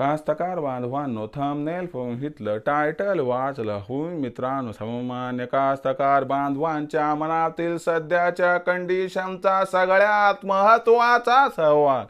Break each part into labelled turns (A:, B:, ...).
A: कास्तकार बांधवांनो thumbnail हितलं title वाचलं होय मित्रांनो सामान्य कास्तकार बांधवांच्या मनातील सध्याच्या कंडिशनचा सगळ्यात महत्त्वाचा सवाल.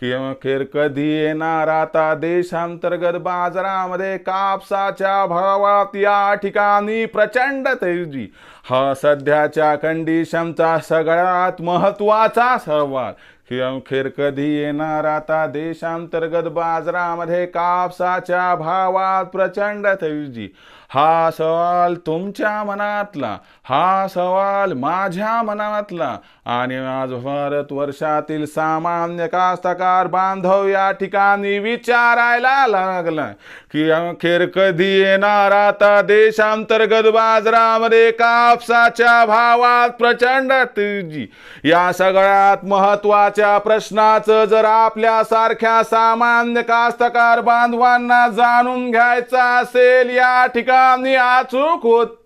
A: किंवा खेर कधी येणार आता देशांतर्गत बाजारामध्ये कापसाच्या भावात या ठिकाणी प्रचंड तेजी. हा सध्याच्या कंडिशनचा सगळ्यात महत्त्वाचा सवाल. अखेर कधी येणार आता देशांतर्गत बाजारामध्ये कापसाच्या भावात प्रचंड तेजी हा सवाल तुमच्या मनातला हा सवाल माझ्या मनातला. आणि आज भारत वर्षातील सामान्य कास्तकार बांधव या ठिकाणी विचारायला लागला की अखेर कधी येणार आता देशांतर्गत बाजारामध्ये कापसाच्या भावात प्रचंड तेजी? या सगळ्यात महत्त्वाच्या प्रश्नाचं जर आपल्यासारख्या सामान्य कास्तकार बांधवांना जाणून घ्यायचं असेल या ठिकाणी 감리 아주 굿.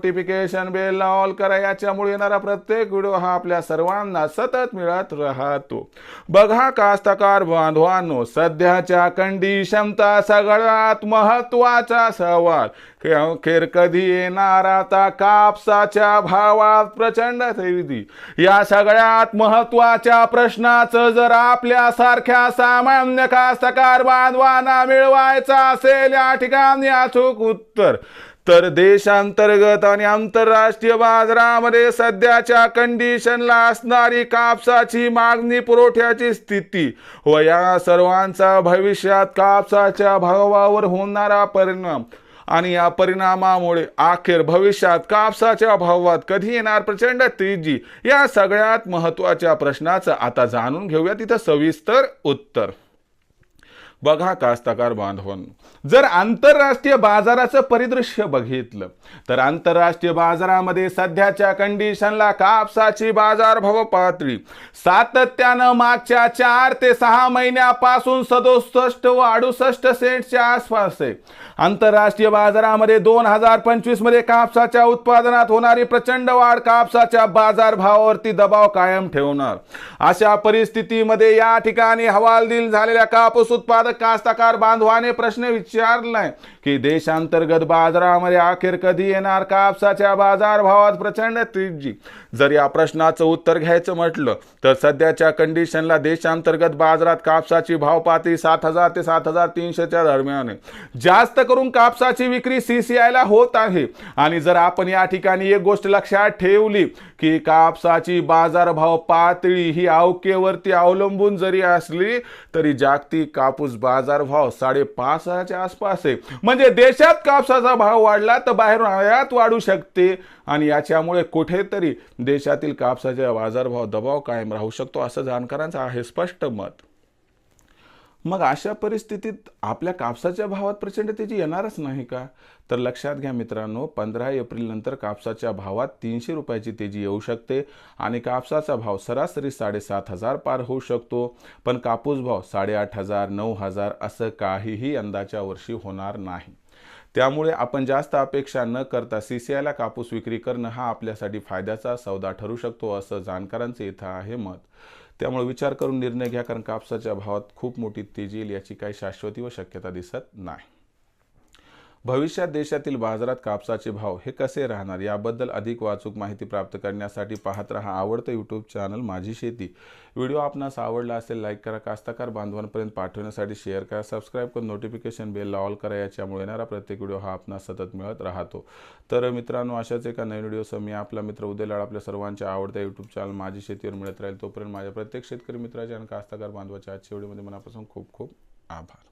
A: नोटिफिकेशन बेल ऑल करा. याच्यामुळे येणारा प्रत्येक व्हिडिओ हा आपल्या सर्वांना सतत मिळत राहतो. बघा कास्तकार बांधवांनो सध्याच्या कंडिशनचा सगळ्यात महत्त्वाचा सवाल. खेर अखेर कधी येणार? आता कापसाच्या भावात प्रचंड खरेदी या सगळ्यात महत्त्वाच्या प्रश्नाचं जर आपल्यासारख्या सामान्य कास्तकार बांधवांना मिळवायचं असेल या ठिकाणी अचूक उत्तर. तर देशांतर्गत आणि आंतरराष्ट्रीय बाजारामध्ये सध्याच्या कंडिशनला असणारी कापसाची मागणी पुरवठ्याची स्थिती व या सर्वांचा भविष्यात कापसाच्या भावावर होणारा परिणाम आणि या परिणामामुळे अखेर भविष्यात कापसाच्या भावात कधी येणार प्रचंड तेजी या सगळ्यात महत्त्वाच्या प्रश्नाचं आता जाणून घेऊया. तिथं सविस्तर उत्तर. बघा कास्तकार बांधवांनो. जर आंतरराष्ट्रीय बाजाराचं परिदृश्य बघितलं तर आंतरराष्ट्रीय बाजारामध्ये सध्याच्या कंडिशनला कापसाची बाजारभाव पातळी सातत्यानं मागच्या चार ते सहा महिन्यापासून सदुसष्ट व अडुसष्ट सेंटच्या आसपास आहे. आंतरराष्ट्रीय बाजारामध्ये दोन हजार पंचवीसमध्ये कापसाच्या उत्पादनात होणारी प्रचंड वाढ कापसाच्या बाजारभावावरती दबाव कायम ठेवणार. अशा परिस्थितीमध्ये या ठिकाणी हवालदिल झालेल्या कापूस उत्पादक कास्तकार बांधवाने प्रश्न विचारलाय की देशांतर्गत बाजारामध्ये अखेर कधी येणार कापसाच्या बाजारभावात प्रचंड तेजी? जर या प्रश्नाचं उत्तर घ्यायचं म्हटलं तर सध्याच्या कंडिशनला देशांतर्गत बाजारात कापसाची भाव पातळी सात हजार ते सात हजार तीनशेच्या दरम्यान आहे. जास्त करून कापसाची विक्री सीसीआयला होत आहे. आणि जर आपण या ठिकाणी एक गोष्ट लक्षात ठेवली की कापसाची बाजारभाव पातळी ही अवकेवरती अवलंबून जरी असली तरी जागतिक कापूस बाजारभाव साडेपाच हजारच्या आसपास आहे. म्हणजे देशात कापसाचा भाव वाढला तर बाहेरून आयात वाढू शकते. आणि याच्यामुळे कुठेतरी देशातील कापसाचा बाजारभाव दबाव कायम राहू शकतो असं जाणकारांचं आहे स्पष्ट मत. मग अशा परिस्थितीत आपल्या कापसाच्या भावात प्रचंड तेजी येणारच नाही का? तर लक्षात घ्या मित्रांनो पंधरा एप्रिल नंतर कापसाच्या भावात तीनशे रुपयाची तेजी येऊ शकते आणि कापसाचा भाव सरासरी साडेसात हजार पार होऊ शकतो. पण कापूस भाव साडेआठ हजार नऊ हजार असं काहीही यंदाच्या वर्षी होणार नाही. त्यामुळे आपण जास्त अपेक्षा न करता सी सी आयला कापूस विक्री करणं हा आपल्यासाठी फायद्याचा सौदा ठरू शकतो असं जाणकारांचं इथं आहे मत. त्यामुळे विचार करून निर्णय घ्या कारण कापसाच्या भावात खूप मोठी तेजी येईल याची काही शाश्वती व शक्यता दिसत नाही. भविष्यात देशातील बाजारात कापसाचे भाव हे कसे राहणार याबद्दल अधिक वाचूक माहिती प्राप्त करण्यासाठी पाहत रहा आवडतं यूट्यूब चॅनल माझी शेती. व्हिडिओ आपणास आवडला असेल लाईक करा कास्तकार बांधवांपर्यंत पाठवण्यासाठी शेअर करा सबस्क्राईब करून नोटिफिकेशन बेल ऑल करा याच्यामुळे येणारा प्रत्येक व्हिडिओ हा आपणास सतत मिळत राहतो. तर मित्रांनो अशाच एका नवीन व्हिडिओसह मी आपला मित्र उदयलाड आपल्या सर्वांच्या आवडत्या यूट्यूब चॅनल माझी शेतीवर मिळत राहील तोपर्यंत माझ्या प्रत्येक शेतकरी मित्राच्या आणि कास्तकार बांधवाच्या आजच्या व्हिडिओमध्ये मनापासून खूप खूप आभार.